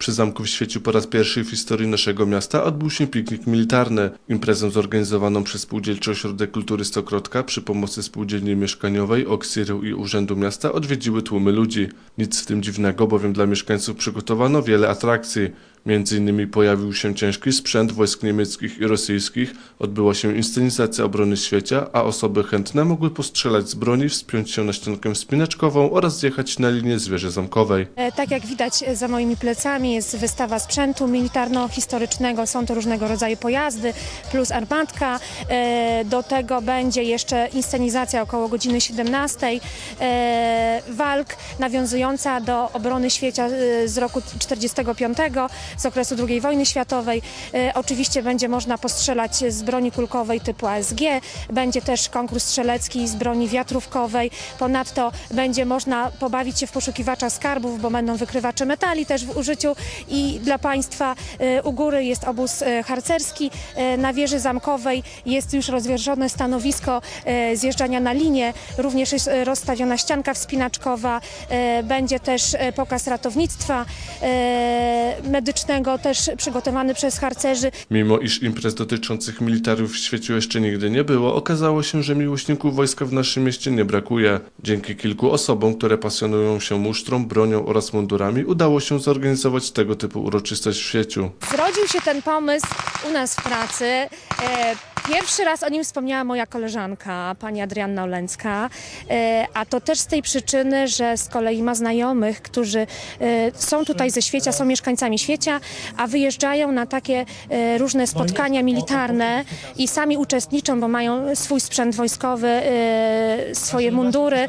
Przy zamku w Świeciu po raz pierwszy w historii naszego miasta odbył się piknik militarny. Imprezę zorganizowaną przez Spółdzielczy Ośrodek Kultury Stokrotka przy pomocy Spółdzielni Mieszkaniowej, Oksirył i Urzędu Miasta odwiedziły tłumy ludzi. Nic w tym dziwnego, bowiem dla mieszkańców przygotowano wiele atrakcji. Między innymi pojawił się ciężki sprzęt wojsk niemieckich i rosyjskich, odbyła się inscenizacja obrony świecia, a osoby chętne mogły postrzelać z broni, wspiąć się na ściankę wspinaczkową oraz zjechać na linię zwierzy zamkowej. E, Tak jak widać e, za moimi plecami jest wystawa sprzętu militarno-historycznego, są to różnego rodzaju pojazdy plus armatka. E, Do tego będzie jeszcze inscenizacja około godziny 17 e, walk nawiązująca do obrony świecia z roku 45 z okresu II wojny światowej. E, Oczywiście będzie można postrzelać z broni kulkowej typu ASG, będzie też konkurs strzelecki z broni wiatrówkowej. Ponadto będzie można pobawić się w poszukiwacza skarbów, bo będą wykrywacze metali też w użyciu i dla Państwa e, u góry jest obóz e, harcerski. Na wieży zamkowej jest już rozwierzone stanowisko zjeżdżania na linię, również jest rozstawiona ścianka wspinaczkowa, będzie też pokaz ratownictwa e, medycznego, też przygotowany przez harcerzy. Mimo iż imprez dotyczących militariów w świecie jeszcze nigdy nie było, okazało się, że miłośników wojska w naszym mieście nie brakuje. Dzięki kilku osobom, które pasjonują się musztrą, bronią oraz mundurami, udało się zorganizować tego typu uroczystość w świeciu. Zrodził się ten pomysł u nas w pracy. E, Pierwszy raz o nim wspomniała moja koleżanka, pani Adrianna Oleńska, E, a to też z tej przyczyny, że z kolei ma znajomych, którzy e, są tutaj ze Świecia, są mieszkańcami Świecia, a wyjeżdżają na takie e, różne spotkania militarne i sami uczestniczą, bo mają swój sprzęt wojskowy, swoje mundury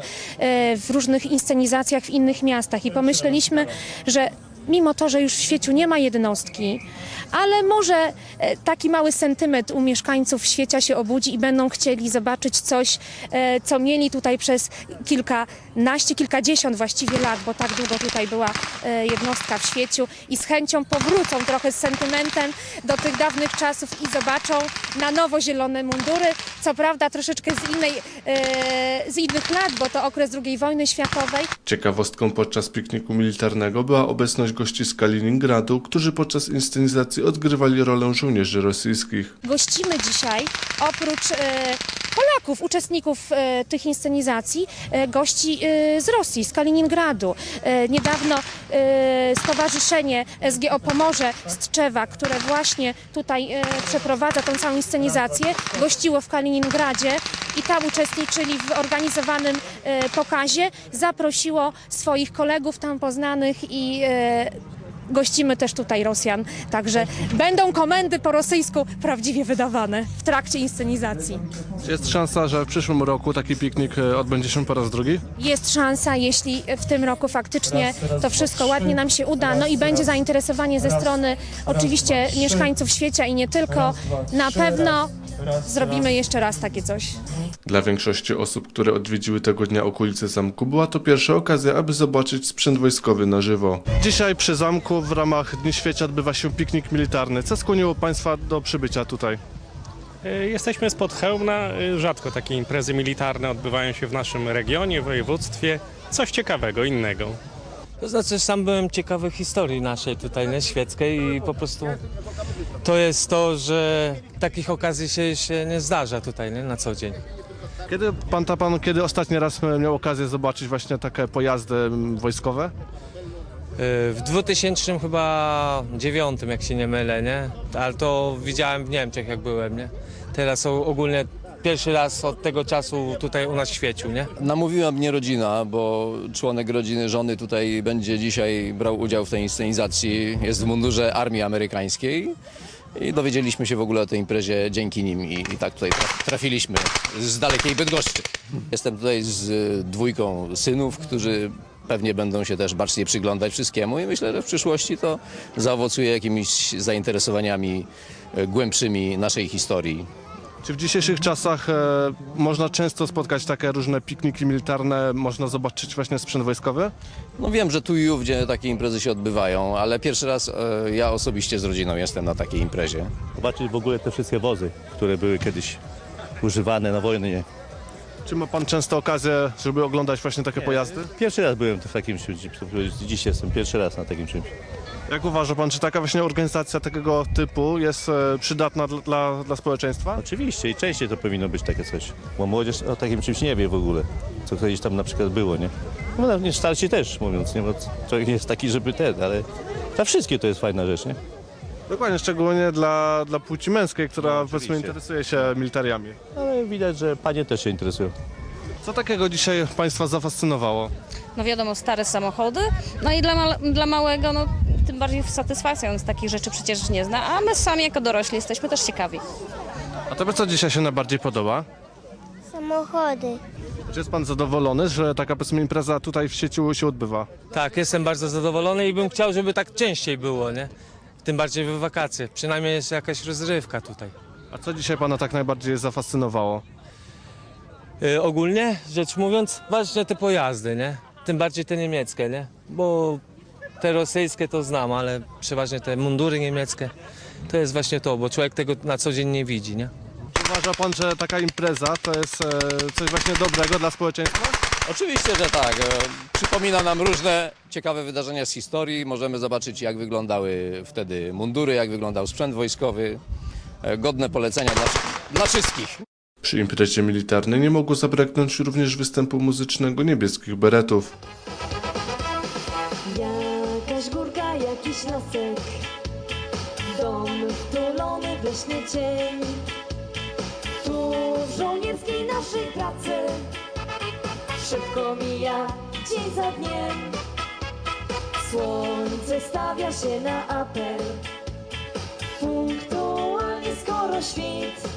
w różnych inscenizacjach w innych miastach. I pomyśleliśmy, że mimo to, że już w świeciu nie ma jednostki, ale może e, taki mały sentyment u mieszkańców świecia się obudzi i będą chcieli zobaczyć coś, e, co mieli tutaj przez kilkanaście, kilkadziesiąt właściwie lat, bo tak długo tutaj była e, jednostka w świeciu i z chęcią powrócą trochę z sentymentem do tych dawnych czasów i zobaczą na nowo zielone mundury, co prawda troszeczkę z, innej, z innych lat, bo to okres II wojny światowej, Ciekawostką podczas pikniku militarnego była obecność gości z Kaliningradu, którzy podczas inscenizacji odgrywali rolę żołnierzy rosyjskich. gościmy dzisiaj oprócz e, Polaków, uczestników e, tych inscenizacji, e, gości e, z Rosji, z Kaliningradu. Niedawno Stowarzyszenie SGO Pomorze z Tczewa, które właśnie tutaj przeprowadza tą całą inscenizację, gościło w Kaliningradzie i tam uczestniczyli w organizowanym pokazie, zaprosiło swoich kolegów tam poznanych i Gościmy też tutaj Rosjan, także będą komendy po rosyjsku prawdziwie wydawane w trakcie inscenizacji. Czy jest szansa, że w przyszłym roku taki piknik e, odbędzie się po raz drugi? Jest szansa, jeśli w tym roku faktycznie to wszystko ładnie nam się uda, no i będzie zainteresowanie ze strony oczywiście mieszkańców świata i nie tylko, na pewno zrobimy jeszcze raz takie coś. Dla większości osób, które odwiedziły tego dnia okolice zamku, była to pierwsza okazja, aby zobaczyć sprzęt wojskowy na żywo. Dzisiaj przy zamku w ramach Dni Świecia odbywa się piknik militarny. Co skłoniło Państwa do przybycia tutaj? E, Jesteśmy spod Chełmna. E, Rzadko takie imprezy militarne odbywają się w naszym regionie, województwie. Coś ciekawego, innego. To znaczy sam byłem ciekawy historii naszej tutaj, nie, świeckiej i po prostu to jest to, że takich okazji się, się nie zdarza tutaj, nie, na co dzień. Kiedy pan, ta pan, kiedy ostatni raz miał okazję zobaczyć właśnie takie pojazdy wojskowe? Y, W 2000 chyba jak się nie mylę, nie? Ale to widziałem w Niemczech, jak byłem, nie? Teraz są ogólnie pierwszy raz od tego czasu tutaj u nas świecił, nie? Namówiła mnie rodzina, bo członek rodziny żony tutaj będzie dzisiaj brał udział w tej inscenizacji. Jest w mundurze armii amerykańskiej. I dowiedzieliśmy się w ogóle o tej imprezie dzięki nim i, i tak tutaj traf- trafiliśmy z dalekiej Bydgoszczy. Jestem tutaj z dwójką synów, którzy pewnie będą się też bacznie przyglądać wszystkiemu i myślę, że w przyszłości to zaowocuje jakimiś zainteresowaniami głębszymi naszej historii. Czy w dzisiejszych czasach e, można często spotkać takie różne pikniki militarne, można zobaczyć właśnie sprzęt wojskowy? No wiem, że tu i ówdzie takie imprezy się odbywają, ale pierwszy raz e, ja osobiście z rodziną jestem na takiej imprezie. zobaczyć w ogóle te wszystkie wozy, które były kiedyś używane na wojnie. Czy ma pan często okazję, żeby oglądać właśnie takie pojazdy? Pierwszy raz byłem w takim czymś, dziś jestem pierwszy raz na takim czymś. Jak uważa pan, czy taka właśnie organizacja takiego typu jest e, przydatna dla, dla, dla społeczeństwa? Oczywiście i częściej to powinno być takie coś, bo młodzież o takim czymś nie wie w ogóle, co kiedyś tam na przykład było, nie? No nawet starsi też mówiąc, nie? Bo człowiek jest taki, żeby ten, ale dla wszystkich to jest fajna rzecz, nie? Dokładnie, szczególnie dla, dla płci męskiej, która No, powiedzmy oczywiście. interesuje się militariami. Ale widać, że panie też się interesują. Co takiego dzisiaj państwa zafascynowało? no wiadomo, stare samochody. No i dla, ma- dla małego, no tym bardziej satysfakcją, on z takich rzeczy przecież nie zna, a my sami jako dorośli jesteśmy też ciekawi. A tobie co dzisiaj się najbardziej podoba? Samochody. Czy jest pan zadowolony, że taka powiedzmy impreza tutaj w sieci się odbywa? Tak, jestem bardzo zadowolony i bym chciał, żeby tak częściej było, nie? Tym bardziej w wakacje. Przynajmniej jest jakaś rozrywka tutaj. A co dzisiaj pana tak najbardziej zafascynowało? Y, ogólnie rzecz mówiąc, właśnie te pojazdy, nie? Tym bardziej te niemieckie, nie? Bo te rosyjskie to znam, ale przeważnie te mundury niemieckie to jest właśnie to, bo człowiek tego na co dzień nie widzi, nie? Uważa pan, że taka impreza to jest e, coś właśnie dobrego dla społeczeństwa? Oczywiście, że tak. E, Przypomina nam różne ciekawe wydarzenia z historii. Możemy zobaczyć, jak wyglądały wtedy mundury, jak wyglądał sprzęt wojskowy. E, Godne polecenia dla, dla wszystkich. Przy imprezie militarnej nie mogło zabraknąć również występu muzycznego niebieskich beretów. Jakiś lasek Dom wtulony w leśny cień Tu żołnierskiej naszej pracy. Szybko mija dzień za dniem. Słońce stawia się na apel. Punktualnie skoro świt.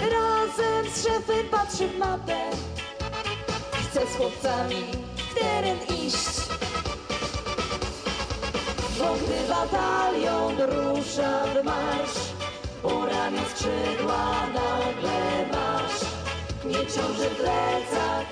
Razem z szefem patrzy w mapę. Chce z chłopcami w teren iść bo gdy batalion rusza w marsz, u ramion skrzydła nagle masz. Nie ciąży plecak,